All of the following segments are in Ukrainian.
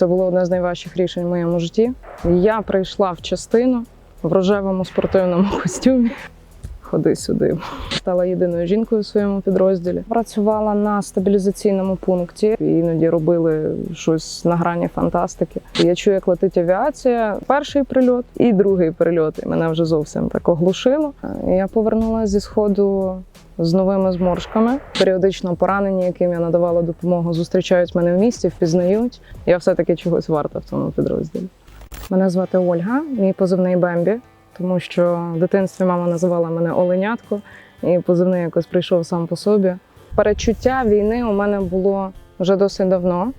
Це було одне з найважчих рішень в моєму житті. Я прийшла в частину в рожевому спортивному костюмі. Ходи сюди. Стала єдиною жінкою у своєму підрозділі. Працювала на стабілізаційному пункті. Іноді робили щось на грані фантастики. Я чую, як летить авіація. Перший прильот і другий прильот. І мене вже зовсім так оглушило. Я повернулася зі сходу з новими зморшками. Періодично поранені, яким я надавала допомогу, зустрічають мене в місті, впізнають. Я все-таки чогось варта в цьому підрозділі. Мене звати Ольга, мій позивний Бембі, тому що в дитинстві мама називала мене Оленятко, і позивний якось прийшов сам по собі. Перечуття війни у мене було вже досить давно.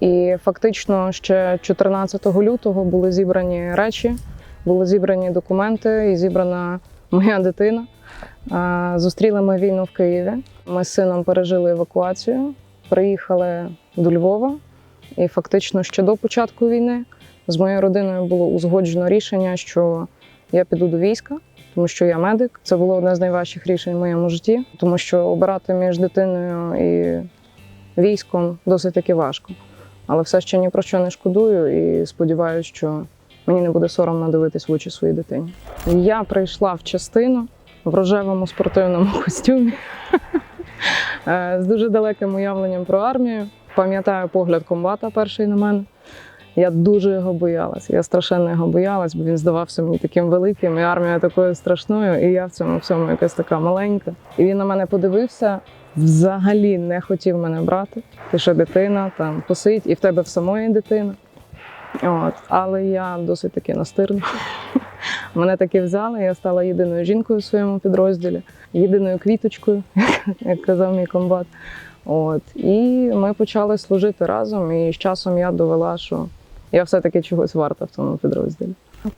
І фактично ще 14 лютого були зібрані речі, були зібрані документи і зібрана моя дитина. Зустріли ми війну в Києві. Ми з сином пережили евакуацію, приїхали до Львова, і фактично ще до початку війни з моєю родиною було узгоджено рішення, що я піду до війська, тому що я медик. Це було одне з найважчих рішень в моєму житті, тому що обирати між дитиною і військом досить таки важко. Але все ще ні про що не шкодую і сподіваюся, що мені не буде соромно дивитись в очі своїй дитині. Я прийшла в частину в рожевому спортивному костюмі е, з дуже далеким уявленням про армію. Пам'ятаю погляд комбата перший на мене. Я дуже його боялась. Я страшенно його боялась, бо він здавався мені таким великим, і армія такою страшною, і я в цьому всьому якась така маленька. І він на мене подивився, взагалі не хотів мене брати. Ти ще дитина, там посидь, і в тебе в самої дитина. От. Але я досить таки настирна. Мене таки взяли, я стала єдиною жінкою у своєму підрозділі, єдиною квіточкою, як казав мій комбат. От. І ми почали служити разом, і з часом я довела, що я все-таки чогось варта в цьому підрозділі.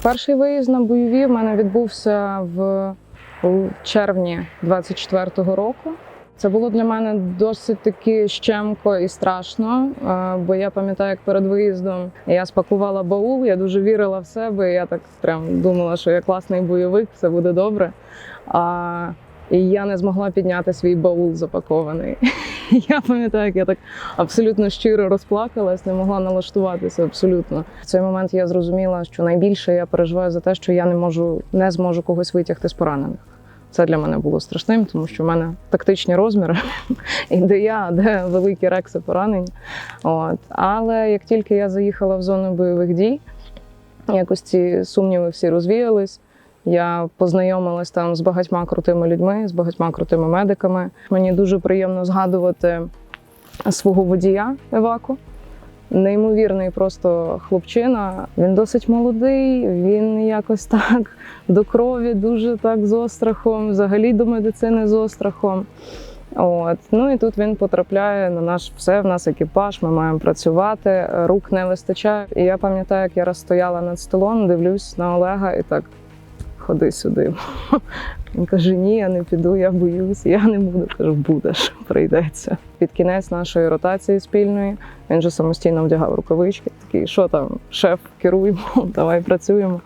Перший виїзд на бойові в мене відбувся в червні 24-го року. Це було для мене досить таки щемко і страшно, е, бо я пам'ятаю, як перед виїздом я спакувала баул, я дуже вірила в себе. Я так прям думала, що я класний бойовик, все буде добре. А і я не змогла підняти свій баул запакований. Я пам'ятаю, як я так абсолютно щиро розплакалась, не могла налаштуватися абсолютно. В цей момент я зрозуміла, що найбільше я переживаю за те, що я не можу не зможу когось витягти з поранених. Це для мене було страшним, тому що в мене тактичні розміри, і де я, де великі рекси поранень. От. Але як тільки я заїхала в зону бойових дій, якось ці сумніви всі розвіялись. Я познайомилась там з багатьма крутими людьми, з багатьма крутими медиками. Мені дуже приємно згадувати свого водія Еваку. Неймовірний просто хлопчина. Він досить молодий, він якось так до крові, дуже так з острахом, взагалі до медицини з острахом. От. Ну і тут він потрапляє на наш все, в нас екіпаж, ми маємо працювати, рук не вистачає. І я пам'ятаю, як я раз стояла над столом, дивлюсь на Олега і так ходи сюди. Він каже: Ні, я не піду, я боюсь, я не буду. Кажу, будеш, прийдеться. Під кінець нашої ротації спільної він вже самостійно вдягав рукавички. Такий, що там, шеф, керуємо, давай працюємо.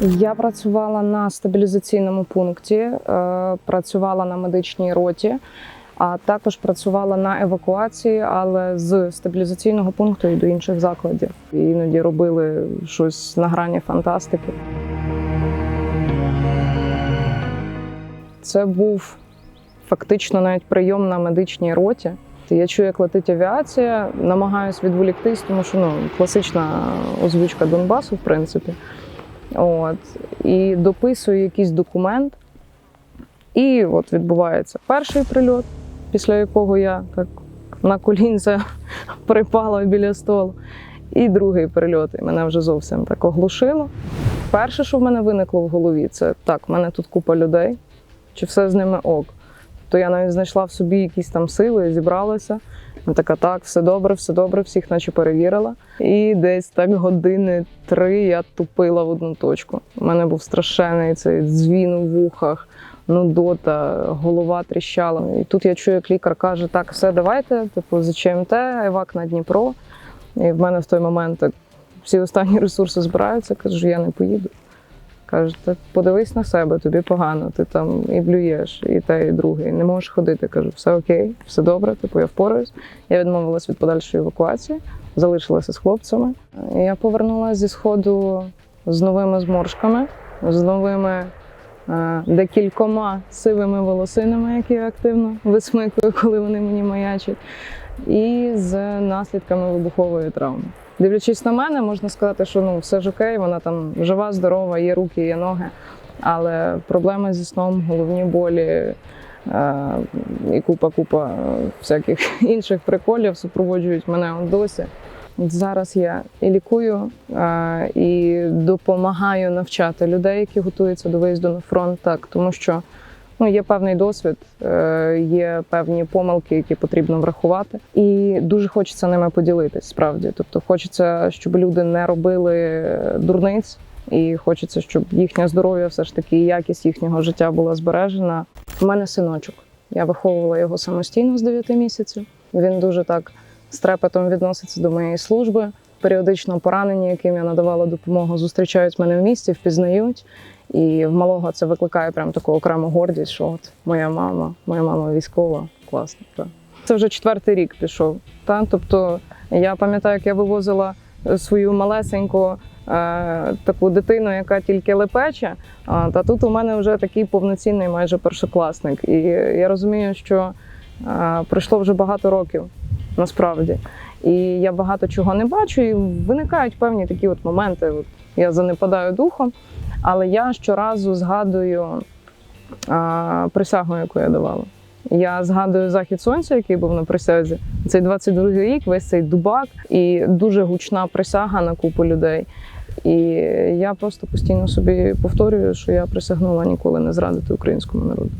Я працювала на стабілізаційному пункті, е, працювала на медичній роті, а також працювала на евакуації, але з стабілізаційного пункту і до інших закладів. І Іноді робили щось на грані фантастики. Це був фактично навіть прийом на медичній роті. Я чую, як летить авіація, намагаюся відволіктись, тому що ну, класична озвучка Донбасу, в принципі. От. І дописую якийсь документ. І от відбувається перший прильот, після якого я так на колінця припала біля столу. І другий прильот, і мене вже зовсім так оглушило. Перше, що в мене виникло в голові, це так, в мене тут купа людей, чи все з ними ок. То я навіть знайшла в собі якісь там сили, зібралася. Я така, так, все добре, все добре, всіх наче перевірила. І десь так години три я тупила в одну точку. У мене був страшенний цей дзвін у вухах, нудота, голова тріщала. І тут я чую, як лікар каже: так, все, давайте, типу, за ЧМТ, евак на Дніпро. І в мене в той момент так всі останні ресурси збираються, кажу, я не поїду. Кажуть, «Та подивись на себе, тобі погано, ти там і блюєш, і те, і друге, і не можеш ходити. Кажу, все окей, все добре, типу я впораюсь. Я відмовилась від подальшої евакуації, залишилася з хлопцями. І Я повернулася зі сходу з новими зморшками, з новими декількома сивими волосинами, які я активно висмикую, коли вони мені маячать, і з наслідками вибухової травми. Дивлячись на мене, можна сказати, що ну все ж окей, вона там жива, здорова, є руки, є ноги. Але проблеми зі сном, головні болі е, і купа-купа е, всяких інших приколів супроводжують мене досі. Зараз я і лікую, е, і допомагаю навчати людей, які готуються до виїзду на фронт, так тому що ну, є певний досвід, е, є певні помилки, які потрібно врахувати, і дуже хочеться ними поділитись. Справді, тобто хочеться, щоб люди не робили дурниць, і хочеться, щоб їхнє здоров'я, все ж таки, і якість їхнього життя була збережена. У мене синочок. Я виховувала його самостійно з 9 місяців. Він дуже так з трепетом відноситься до моєї служби. Періодично поранені, яким я надавала допомогу, зустрічають мене в місті, впізнають. І в малого це викликає прям таку окрему гордість, що от моя мама, моя мама військова, класно. Це вже четвертий рік пішов. Та? Тобто я пам'ятаю, як я вивозила свою малесеньку е, таку дитину, яка тільки лепече. А, та тут у мене вже такий повноцінний майже першокласник. І я розумію, що е, пройшло вже багато років насправді. І я багато чого не бачу, і виникають певні такі от моменти. От я занепадаю духом, але я щоразу згадую а, присягу, яку я давала. Я згадую захід сонця, який був на присязі. Цей 22-й рік, весь цей дубак і дуже гучна присяга на купу людей. І я просто постійно собі повторюю, що я присягнула ніколи не зрадити українському народу.